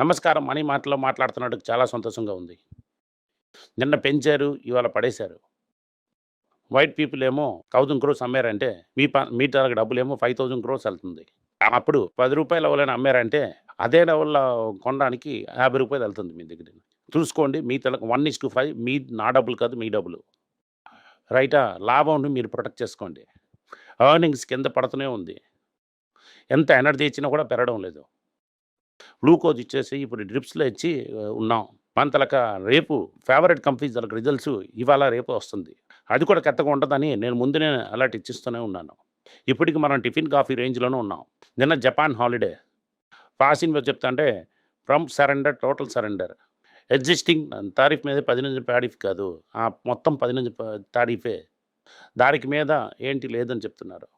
నమస్కారం మనీ మాటలో మాట్లాడుతున్నట్టు చాలా సంతోషంగా ఉంది. నిన్న పెంచారు ఇవాళ పడేశారు. వైట్ పీపుల్ ఏమో థౌజండ్ క్రోర్స్ అమ్మారంటే మీ పా మీ తరగ డబ్బులు ఏమో ఫైవ్ థౌజండ్ క్రోర్స్ వెళ్తుంది. అప్పుడు పది రూపాయల ఎవరైనా అమ్మారంటే అదే లెవెల్లో కొనడానికి యాభై రూపాయలు వెళ్తుంది మీ దగ్గర. చూసుకోండి మీ తలకు వన్ ఇస్ టు ఫైవ్ మీ నా డబ్బులు కాదు మీ డబ్బులు. రైటా లాభం మీరు ప్రొటెక్ట్ చేసుకోండి. ఎర్నింగ్స్ కింద పడుతూనే ఉంది. ఎంత ఎనర్జీ ఇచ్చినా కూడా పెరగడం లేదు. గ్లూకోజ్ ఇచ్చేసి ఇప్పుడు డ్రిప్స్లో ఇచ్చి ఉన్నాం. మన తలక రేపు ఫేవరెట్ కంపెనీస్ తలక రిజల్ట్స్ ఇవాళ రేపు వస్తుంది. అది కూడా కెత్తగా ఉంటుందని నేను ముందునే అలర్ట్ ఇచ్చిస్తూనే ఉన్నాను. ఇప్పటికి మనం టిఫిన్ కాఫీ రేంజ్లోనే ఉన్నాం. నిన్న జపాన్ హాలిడే. పాసింగ్ చెప్తా అంటే from surrender total surrender. Existing tariff మీద పదిహేను తారీఫ్ కాదు. ఆ మొత్తం పదిహేను తారీఫే. దానికి మీద ఏంటి లేదని చెప్తున్నారు.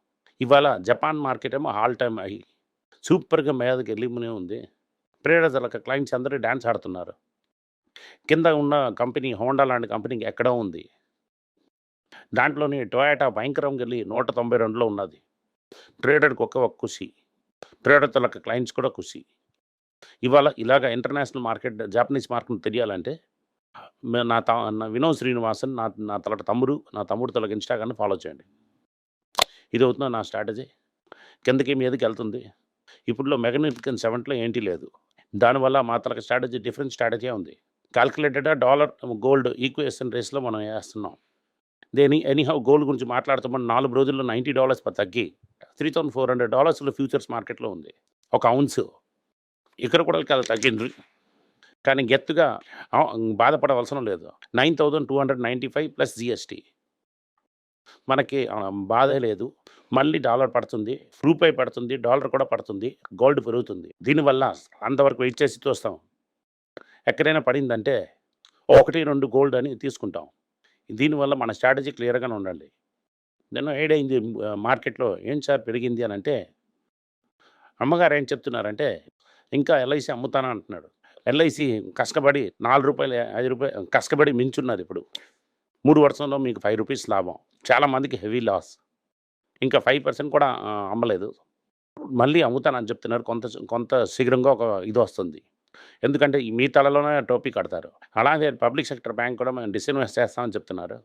ఇవాళ జపాన్ మార్కెట్ ఏమో హాల్ టైమ్ అయ్యి సూపర్గా మీదకి వెళ్ళిమనే ఉంది. ప్రేరజలక క్లయింట్స్ అందరూ డ్యాన్స్ ఆడుతున్నారు. కింద ఉన్న కంపెనీ హోండా లాంటి కంపెనీకి ఎక్కడో ఉంది. దాంట్లోని టొయాటా భయంకరంగా వెళ్ళి నూట తొంభై రెండులో ఉన్నది. ట్రేడర్కి ఒక ఖుషి ట్రేడర్ తలక క్లయింట్స్ కూడా ఖుషి ఇవాళ ఇలాగ ఇంటర్నేషనల్ మార్కెట్ జాపనీస్ మార్కెట్ తెలియాలంటే నా త నా వినోద్ శ్రీనివాసన్ నా నా తలట తమ్ముడు నా తమ్ముడు తలక ఇన్స్టాగ్రామ్ని ఫాలో చేయండి. ఇది అవుతున్న నా స్ట్రాటజీ? కిందకి మీదకి వెళ్తుంది. ఇప్పుడులో మెగనిఫికన్ సెవెంట్లో ఏంటి లేదు. దానివల్ల మా తలక స్ట్రాటజీ డిఫరెంట్ స్ట్రాటజీ ఉంది. కాల్కులేటెడ్ డాలర్ గోల్డ్ ఈక్వేషన్ రేస్లో మనం వేస్తున్నాం దేని ఎనీహౌ గోల్డ్ గురించి మాట్లాడుతామని నాలుగు రోజుల్లో నైంటీ డాలర్స్ తగ్గి త్రీ థౌసండ్ ఫోర్ హండ్రెడ్ డాలర్స్లో ఫ్యూచర్స్ మార్కెట్లో ఉంది. ఒక అవున్స్ ఇక్కడ కూడా కాదు తగ్గింది. కానీ గెత్తుగా బాధపడవలసిన లేదు. Nine thousand two hundred ninety five plus GST. మనకి బాధ బాధే లేదు. మళ్ళీ డాలర్ పడుతుంది రూపాయి పడుతుంది డాలర్ కూడా పడుతుంది గోల్డ్ పెరుగుతుంది. దీనివల్ల అంతవరకు వెయిట్ చేసి చూస్తాం. ఎక్కడైనా పడిందంటే ఒకటి రెండు గోల్డ్ అని తీసుకుంటాం. దీనివల్ల మన స్ట్రాటజీ క్లియర్గానే ఉండండి నేను ఏడైంది అయింది మార్కెట్లో ఏం సార్ పెరిగింది అని అంటే అమ్మగారు ఏం చెప్తున్నారంటే ఇంకా ఎల్ఐసి అమ్ముతానా అంటున్నాడు. ఎల్ఐసి కష్టపడి నాలుగు రూపాయలు ఐదు రూపాయలు కష్టపడి మించున్నారు ఇప్పుడు. మూడు వర్షంలో మీకు ఫైవ్ రూపీస్ లాభం. చాలామందికి హెవీ లాస్ ఇంకా ఫైవ్ పర్సెంట్ కూడా అమ్మలేదు. మళ్ళీ అమ్ముతానని చెప్తున్నారు. కొంత కొంత శీఘ్రంగా ఒక ఇది వస్తుంది. ఎందుకంటే మీ తలలోనే టోపీ కడతారు. అలాగే పబ్లిక్ సెక్టర్ బ్యాంక్ కూడా మేము డిస్ఇన్వెస్ట్ చేస్తామని చెప్తున్నారు.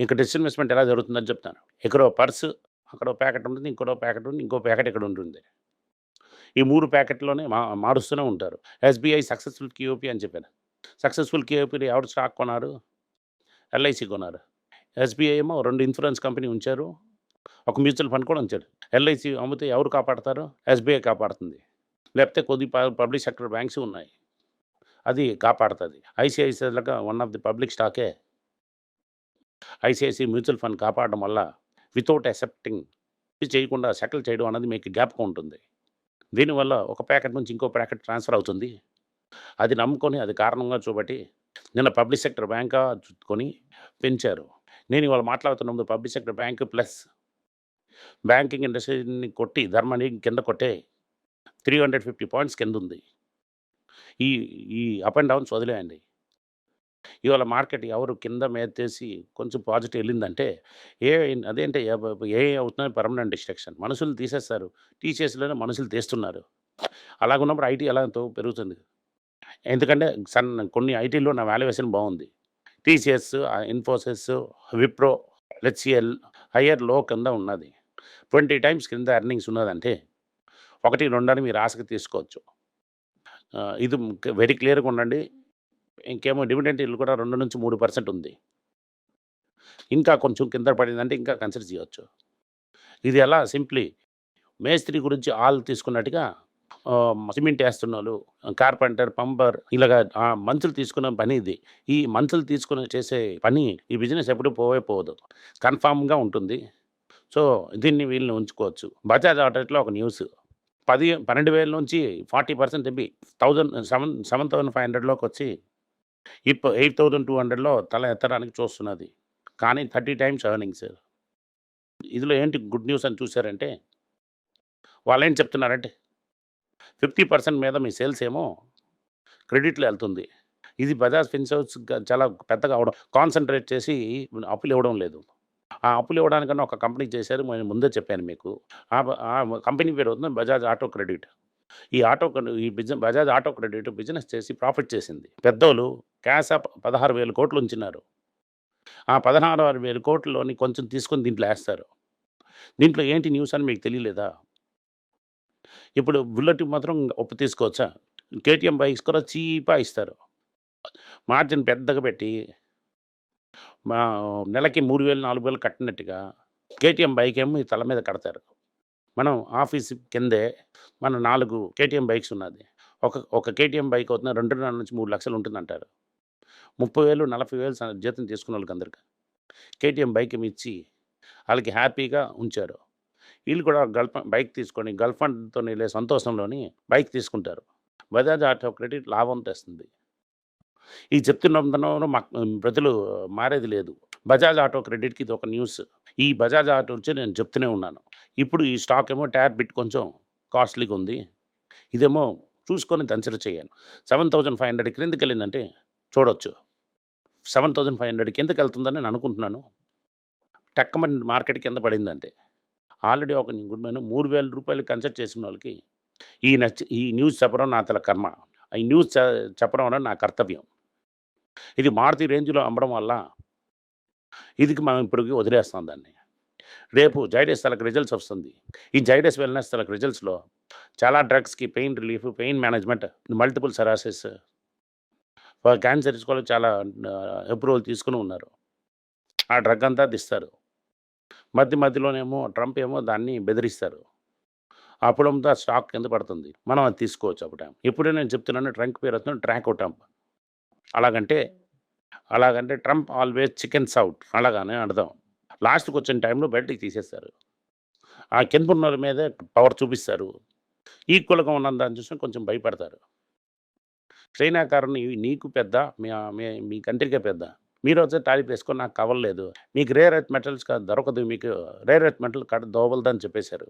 ఇంకా డిస్ఇన్వెస్ట్మెంట్ ఎలా జరుగుతుందని చెప్తాను. ఇక్కడ పర్సు అక్కడ ప్యాకెట్ ఉంటుంది ఇంకో ప్యాకెట్ ఉంటుంది ఇంకో ప్యాకెట్ ఇక్కడ ఉంటుంది. ఈ మూడు ప్యాకెట్లోనే మా మారుస్తూనే ఉంటారు. ఎస్బీఐ సక్సెస్ఫుల్ క్యూఓపీ అని చెప్పాను. సక్సెస్ఫుల్ క్యూఓపీ ఎవరు స్టాక్ కొన్నారు? ఎల్ఐసి కొన్నారు. ఎస్బీఐ ఏమో రెండు ఇన్సూరెన్స్ కంపెనీ ఉంచారు. ఒక మ్యూచువల్ ఫండ్ కూడా ఉంచారు. ఎల్ఐసి అమ్మితే ఎవరు కాపాడతారు? ఎస్బీఐ కాపాడుతుంది. లేకపోతే కొద్ది ప- పబ్లిక్ సెక్టర్ బ్యాంక్స్ ఉన్నాయి. అది కాపాడుతుంది. ఐసిఐసిఐలకు వన్ ఆఫ్ ది పబ్లిక్ స్టాకే. ఐసిఐసి మ్యూచువల్ ఫండ్ కాపాడడం వల్ల వితౌట్ అక్సెప్టింగ్ చేయకుండా సెటిల్ చేయడం అనేది మీకు జ్ఞాపకం ఉంటుంది. దీనివల్ల ఒక ప్యాకెట్ నుంచి ఇంకో ప్యాకెట్ ట్రాన్స్ఫర్ అవుతుంది. అది నమ్ముకొని అది కారణంగా చూబట్టి నిన్న పబ్లిక్ సెక్టర్ బ్యాంకా చుట్టుకొని పెంచారు. నేను ఇవాళ మాట్లాడుతున్నప్పుడు public sector bank plus banking ఇండస్ట్రీని కొట్టి ధర్మాన్ని కింద కొట్టే త్రీ హండ్రెడ్ ఫిఫ్టీ పాయింట్స్ కింద ఉంది ఈ ఈ అప్ అండ్ డౌన్స్ వదిలేయండి. ఇవాళ మార్కెట్ ఎవరు కింద మేతేసి కొంచెం పాజిటివ్ వెళ్ళిందంటే ఏ అదేంటే ఏ అవుతున్నాయి పర్మనెంట్ డిస్ట్రక్షన్. మనుషులు తీసేస్తారు. టీసీఎస్లోనే మనుషులు తీస్తున్నారు. అలాగున్నప్పుడు ఐటీ ఎలా పెరుగుతుంది? ఎందుకంటే సన్ కొన్ని ఐటీలో నా వాల్యుయేషన్ బాగుంది. టీసీఎస్ ఇన్ఫోసిస్ విప్రో హెచ్సిఎల్ హయ్యర్లో కింద ఉన్నది. ట్వంటీ టైమ్స్ కింద ఎర్నింగ్స్ ఉన్నదంటే ఒకటి రెండని మీరు ఆశకు తీసుకోవచ్చు. ఇది వెరీ క్లియర్గా ఉండండి. ఇంకేమో డివిడెంట్ ఇల్లు కూడా రెండు నుంచి మూడు పర్సెంట్ ఉంది. ఇంకా కొంచెం కింద పడిందంటే ఇంకా కన్సిడర్ చేయవచ్చు ఇది ఎలా సింప్లీ మేస్త్రి గురించి ఆల్ తీసుకున్నట్టుగా సిమెంట్ వేస్తున్న వాళ్ళు కార్పెంటర్ పంపర్ ఇలాగా ఆ మనుషులు తీసుకున్న పని ఇది. ఈ మనుషులు తీసుకుని చేసే పని ఈ బిజినెస్ ఎప్పుడు పోవే పోదు. కన్ఫామ్గా ఉంటుంది. సో దీన్ని వీళ్ళని ఉంచుకోవచ్చు. బజాజ్ ఆటోలో ఒక న్యూస్. పది పన్నెండు వేల నుంచి forty percent తెప్పి thousand seven seven thousand five హండ్రెడ్లోకి వచ్చి ఇప్పుడు ఎయిట్ థౌజండ్ టూ హండ్రెడ్లో తల ఎత్తడానికి చూస్తున్నది. కానీ థర్టీ టైమ్స్ ఎర్నింగ్స్ ఇందులో ఏంటి గుడ్ న్యూస్ అని చూసారంటే వాళ్ళు ఏం చెప్తున్నారంటే ఫిఫ్టీ పర్సెంట్ మీద మీ సేల్స్ ఏమో క్రెడిట్లో వెళ్తుంది ఇది బజాజ్ ఫిన్సర్స్ చాలా పెద్దగా అవడం కాన్సన్ట్రేట్ చేసి అప్పులు ఇవ్వడం లేదు ఆ అప్పులు ఇవ్వడానికన్నా ఒక కంపెనీ చేశారు నేను ముందే చెప్పాను మీకు ఆ కంపెనీ పేరు అవుతుంది బజాజ్ ఆటో క్రెడిట్ ఈ ఆటో ఈ business Bajaj auto credit business చేసి ప్రాఫిట్ చేసింది. పెద్దోళ్ళు క్యాష్ పదహారు వేల కోట్లు ఉంచినారు. ఆ పదహారు వేల కోట్లలోని కొంచెం తీసుకొని దీంట్లో వేస్తారు దీంట్లో ఏంటి న్యూస్ అని మీకు తెలియలేదా? ఇప్పుడు బుల్లెట్ మాత్రం ఒప్పు తీసుకోవచ్చా? కేటీఎం బైక్స్ కూడా చీపా ఇస్తారు. మార్జిన్ పెద్దగా పెట్టి మా నెలకి 3000, 4000 కట్టినట్టుగా కేటీఎం బైక్ ఏమో తల మీద కడతారు. మనం ఆఫీస్ కిందే మన నాలుగు కేటీఎం బైక్స్ ఉన్నది. ఒక ఒక కేటీఎం బైక్ అవుతున్న 2.5-3 లక్షలు ఉంటుందంటారు. 30,000, 40,000 స జీతం తీసుకున్న వాళ్ళకి అందరికీ కేటీఎం బైక్ ఇచ్చి వాళ్ళకి హ్యాపీగా ఉంచారు. వీళ్ళు కూడా గల్ఫ్ బైక్ తీసుకొని గర్ల్ అండ్తో వెళ్ళే సంతోషంలోని బైక్ తీసుకుంటారు. బజాజ్ ఆటో క్రెడిట్ లాభం తెస్తుంది. ఇది చెప్తున్నందున మాక్ ప్రజలు మారేది లేదు. బజాజ్ ఆటో క్రెడిట్‌కి ఇది ఒక న్యూస్. ఈ బజాజ్ ఆటో నుంచి నేను చెప్తూనే ఉన్నాను. ఇప్పుడు ఈ స్టాక్ ఏమో టైర్ బిట్ కొంచెం కాస్ట్‌లీగా ఉంది. ఇదేమో చూసుకొని కన్సిడర్ హండ్రెడ్ 7,500 క్రిందకెళ్ళిందంటే చూడొచ్చు. సెవెన్ థౌజండ్ ఫైవ్ 7,500 కిందకెళ్తుందని నేను అనుకుంటున్నాను. టక్కుమని మార్కెట్ కింద పడిందంటే. ఆల్రెడీ ఒక గుడ్ మ్యాన్ రూ. 3,000 కన్సిడర్ చేసినోళ్ళకి ఈ నచ్చ ఈ న్యూస్ చెప్పడం నా తల కర్మ. ఈ న్యూస్ చెప్పడం అనేది నా కర్తవ్యం. ఇది మారుతి రేంజ్‌లో అమ్మడం వల్ల ఇదికి మనం ఇప్పటికి వదిలేస్తాం దాన్ని. రేపు జైడెస్ తలకు రిజల్ట్స్ వస్తుంది. ఈ జైడెస్ వెల్‌నెస్ తలకు రిజల్ట్స్‌లో చాలా డ్రగ్స్‌కి pain relief, pain management, multiple sclerosis cancer కూడా చాలా అప్రూవల్ తీసుకొని ఉన్నారు. ఆ డ్రగ్ అంతా తీస్తారు. మధ్య మధ్యలోనేమో ట్రంప్ ఏమో దాన్ని బెదిరిస్తారు. అప్పుడంతా స్టాక్ కింద పడుతుంది. మనం అది తీసుకోవచ్చు అప్పుడు. ఇప్పుడే నేను చెప్తున్నాను ట్రంక్ పేరు వస్తుంది ట్రాక్ ట్రంప్. అలాగంటే అలాగంటే ట్రంప్ ఆల్వేస్ చికెన్స్ అవుట్ అలాగానే అర్థం. లాస్ట్‌కొచ్చిన టైంలో బయటకి తీసేస్తారు. ఆ కిందపున్నరి మీద పవర్ చూపిస్తారు. ఈక్వల్‌గా ఉన్న దాన్ని చూసి కొంచెం భయపడతారు. చైనా కారుని నీకు పెద్ద మీ మీ కంట్రీకే పెద్ద. మీరు వచ్చే టారిఫ్ వేసుకొని నాకు కవల్లేదు. మీకు రేర్ ఎర్త్ మెటల్స్ దొరకదు. మీకు రేర్ ఎర్త్ మెటల్ కడ దోవలదని చెప్పేశారు.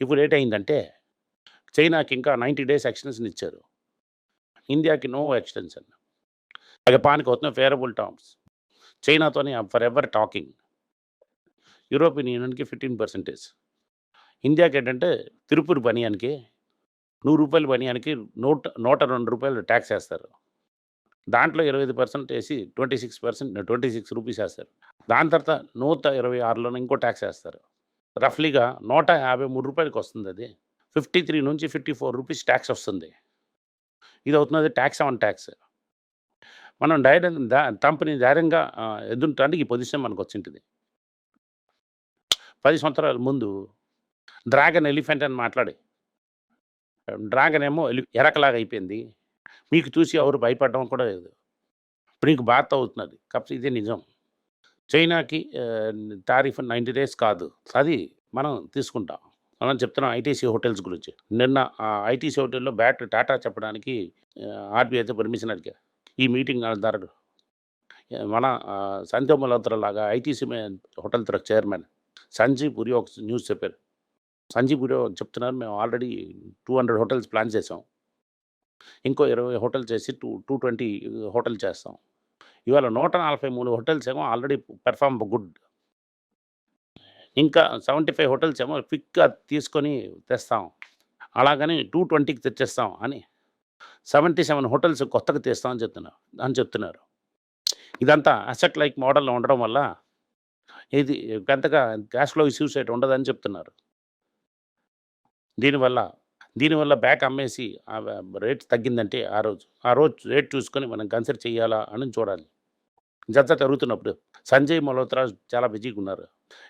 ఇప్పుడు ఏటయిందంటే చైనాకి ఇంకా 90 డేస్ ఎక్స్‌టెన్షన్ ఇచ్చారు. ఇండియాకి నో ఎక్స్‌టెన్షన్. జపాన్‌కి వస్తున్న ఫేవరబుల్ టర్మ్స్. చైనాతోని ఫర్ ఎవర్ టాకింగ్. యూరోపియన్ యూనియన్‌కి ఫిఫ్టీన్ పర్సెంటేజ్ ఇండియాకి ఏంటంటే తిరుపూర్ బనియాన్‌కి రూ. 100 బనియాన్‌కి నూట నూట రెండు రూపాయలు ట్యాక్స్ వేస్తారు దాంట్లో ఇరవై ఐదు పర్సెంట్ వేసి twenty six percent twenty six rupees వేస్తారు. దాని తర్వాత నూట ఇరవై ఆరులో ఇంకో ట్యాక్స్ వేస్తారు. రఫ్లీగా నూట యాభై మూడు రూపాయలకి వస్తుంది అది. ఫిఫ్టీ త్రీ నుంచి ఫిఫ్టీ ఫోర్ రూపీస్ ట్యాక్స్ వస్తుంది. ఇది అవుతుంది ట్యాక్స్ ఆన్ ట్యాక్స్. మనం డైరెక్ట్ దా కంపెనీ ధైర్యంగా ఎదుర్టానికి ఈ పొజిషన్ మనకు వచ్చింటుంది. పది సంవత్సరాల ముందు డ్రాగన్ ఎలిఫెంట్ అని మాట్లాడి. డ్రాగన్ ఏమో ఎలి ఎరకలాగా అయిపోయింది. మీకు చూసి ఎవరు భయపడడం కూడా లేదు. ఇప్పుడు నీకు బాధ అవుతున్నది. కాబట్టి ఇదే నిజం. చైనాకి టారిఫ్ 90 డేస్ కాదు. అది మనం తీసుకుంటాం. మనం చెప్తున్నాం ఐటీసీ హోటల్స్ గురించి. నిన్న ఆ ఐటీసీ హోటల్‌లో బ్యాట్ టాటా చెప్పడానికి ఆహ్, ఆర్‌బీఐతో పర్మిషన్ అడిగారు. ఈ మీటింగ్ ధరడు మన ఆహ్, సంధ్యా లాగా ఐటీసీ హోటల్ తర చైర్మన్ సంజీవ్ పురి ఒక న్యూస్ చెప్పారు. సంజీవ్ పురి చెప్తున్నారు మేము ఆల్రెడీ 200 హోటల్స్ ప్లాన్ చేసాం. ఇంకో ఇరవై హోటల్ చేసి టూ 220 హోటల్ చేస్తాం. ఇవాళ 143 హోటల్స్ ఏమో ఆల్రెడీ పెర్ఫార్మ్ గుడ్. ఇంకా 75 హోటల్స్ ఏమో క్విక్‌గా తీసుకొని తెస్తాం. అలాగని 220కి తెచ్చేస్తాం అని 77 హోటల్స్ కొత్తగా తెస్తాం అని చెప్తున్నారు అని చెప్తున్నారు. ఇదంతా అసెట్ లైక్ మోడల్‌లో ఉండడం వల్ల ఇది పెద్దగా క్యాష్ ఫ్లో ఇష్యూస్ అయితే ఉండదని చెప్తున్నారు. దీనివల్ల దీనివల్ల బ్యాక్ అమ్మేసి రేట్ తగ్గిందంటే ఆ రోజు ఆ రోజు రేట్ చూసుకొని మనం కన్సిడర్ చేయాలా అని చూడాలి. జత జరుగుతున్నప్పుడు సంజయ్ మల్హోత్రా చాలా బిజీగా ఉన్నారు.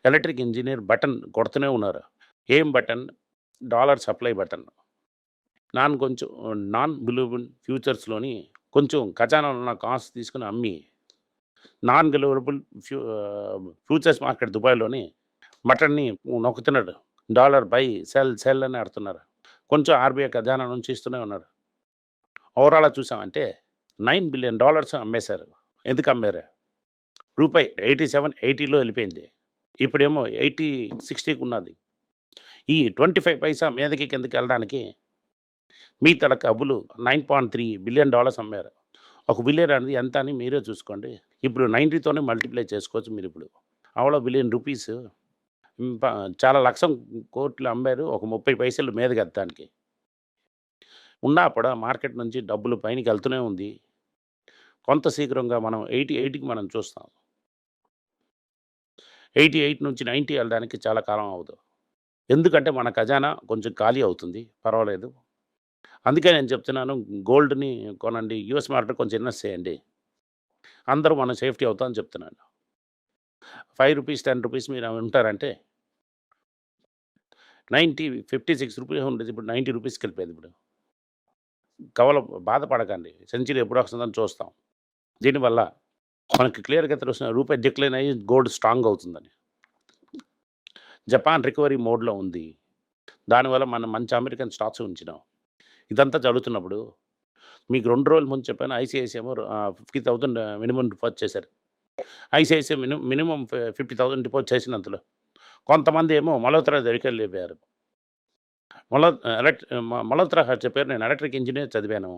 ఎలక్ట్రిక్ ఇంజనీర్ బటన్ కొడుతూనే ఉన్నారు. ఏం button? Dollar supply button. Non కొంచెం నాన్ బిలీవబుల్ ఫ్యూచర్స్‌లోని కొంచెం ఖజానాలో ఉన్న కాస్ట్ తీసుకొని అమ్మి నాన్ బిలీవబుల్ ఫ్యూ ఫ్యూచర్స్ మార్కెట్ దుబాయ్‌లోని బటన్‌ని నొక్కుతున్నాడు. డాలర్ బై, సెల్, సెల్ అని ఆడుతున్నారు. కొంచెం ఆర్‌బీఐ ఖజానా నుంచి ఇస్తూనే ఉన్నారు. ఓవరాల్‌గా చూసామంటే నైన్ బిలియన్ డాలర్స్ అమ్మేశారు. ఎందుకు అమ్మారు? రూపాయి 87, 80లో వెళ్ళిపోయింది. ఇప్పుడేమో 80, 60కి ఉన్నది. ఈ 25 పైసా మీదకి కిందకి వెళ్ళడానికి మీ తల డబ్బులు $9.3 బిలియన్ అమ్మారు. ఒక బిలియన్ అనేది ఎంత అని మీరే చూసుకోండి. ఇప్పుడు 90తోనే మల్టిప్లై చేసుకోవచ్చు మీరు ఇప్పుడు అవళ బిలియన్ రూపీస్ చాలా లక్షం కోట్లు అమ్మారు. ఒక 30 పైసలు మీదకి ఎత్తడానికి. ఉన్నా కూడా మార్కెట్ నుంచి డబ్బులు పైనకి వెళ్తూనే ఉంది. కొంత శీఘ్రంగా మనం ఎయిటీ ఎయిట్కి మనం చూస్తాం. ఎయిటీ ఎయిట్ నుంచి నైంటీ వెళ్ళడానికి చాలా కాలం అవ్వదు. ఎందుకంటే మన ఖజానా కొంచెం ఖాళీ అవుతుంది. పర్వాలేదు. అందుకే నేను చెప్తున్నాను గోల్డ్ని కొనండి. యూఎస్ మార్కెట్ కొంచెం ఇన్వెస్ట్ చేయండి. అందరూ మనం సేఫ్టీ అవుతామని చెప్తున్నాను. ఫైవ్ రూపీస్ టెన్ రూపీస్ మీరు ఉంటారంటే నైంటీ ఫిఫ్టీ సిక్స్ రూపీస్ ఉండేది. ఇప్పుడు నైంటీ రూపీస్కి వెళ్ళిపోయింది ఇప్పుడు. కవల బాధపడకండి. సెంచరీ ఎప్పుడు వస్తుందని చూస్తాం. దీనివల్ల మనకి క్లియర్గా తెలుస్తున్న రూపాయి డిక్లైన్ అయ్యి గోల్డ్ స్ట్రాంగ్ అవుతుందని. జపాన్ రికవరీ మోడ్లో ఉంది. దానివల్ల మనం మంచి అమెరికన్ స్టాక్స్ ఉంచినాం. ఇదంతా జరుగుతున్నప్పుడు మీకు రెండు రోజుల ముందు చెప్పాను ఐసిఐసిఐ ఏమో ఫిఫ్టీ థౌసండ్ మినిమం డిపాజిట్ చేశారు. ICICI minimum minimum fifty thousand deposit చేసినంతలో కొంతమంది ఏమో మల్హోత్రా దగ్గరికి వెళ్ళిపోయారు. మలో ఎలక్ట్ మలోత్రా చెప్పారు నేను ఎలక్ట్రిక్ ఇంజనీర్ చదివాను.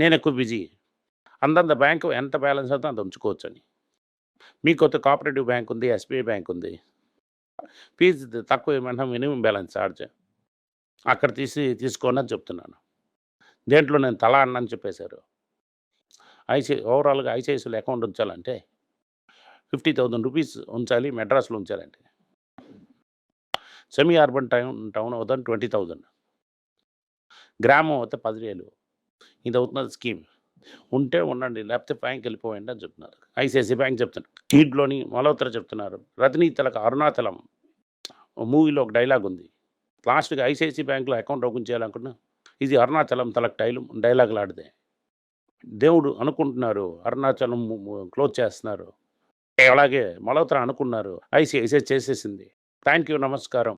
నేను ఎక్కువ బిజీ. అందంత బ్యాంకు ఎంత బ్యాలెన్స్ అవుతుందో అంత ఉంచుకోవచ్చు అని మీకు కొత్త కోఆపరేటివ్ బ్యాంక్ ఉంది ఎస్బీఐ బ్యాంక్ ఉంది. ఫీజు తక్కువ ఏమన్నా మినిమం బ్యాలెన్స్ ఛార్జ్. అక్కడ తీసి తీసుకోండి అని చెప్తున్నాను. దేంట్లో నేను తలా అన్నని చెప్పేశారు. ఐసీ ఓవరాల్గా ఐసిఐసిలో అకౌంట్ ఉంచాలంటే ఫిఫ్టీ థౌజండ్ రూపీస్ ఉంచాలి మెడ్రాస్లో ఉంచాలంటే. సెమీ అర్బన్ టౌన్ టౌన్ అవుతుంది ట్వంటీ థౌజండ్ గ్రామం అవుతే పదివేలు. ఇది అవుతున్నది స్కీమ్. ఉంటే ఉండండి లేకపోతే బ్యాంక్ వెళ్ళిపోయండి అని చెప్తున్నారు. ఐసిఐసి బ్యాంక్ చెప్తున్నారు. దీంట్లోని మలోత్ర చెప్తున్నారు. రజనీ తిలక అరుణాచలం. మూవీలో ఒక డైలాగ్ ఉంది. లాస్ట్గా ఐసిఐసి బ్యాంక్లో అకౌంట్ ఓపెన్ చేయాలనుకున్నా ఇది అరుణాచలం తలకు డైలు డైలాగులు ఆడితే. దేవుడు అనుకుంటున్నారు అరుణాచలం క్లోజ్ చేస్తున్నారు. అలాగే మలోత్ర అనుకున్నారు ఐసిఐసిఐ చేసేసింది. థ్యాంక్ యూ నమస్కారం.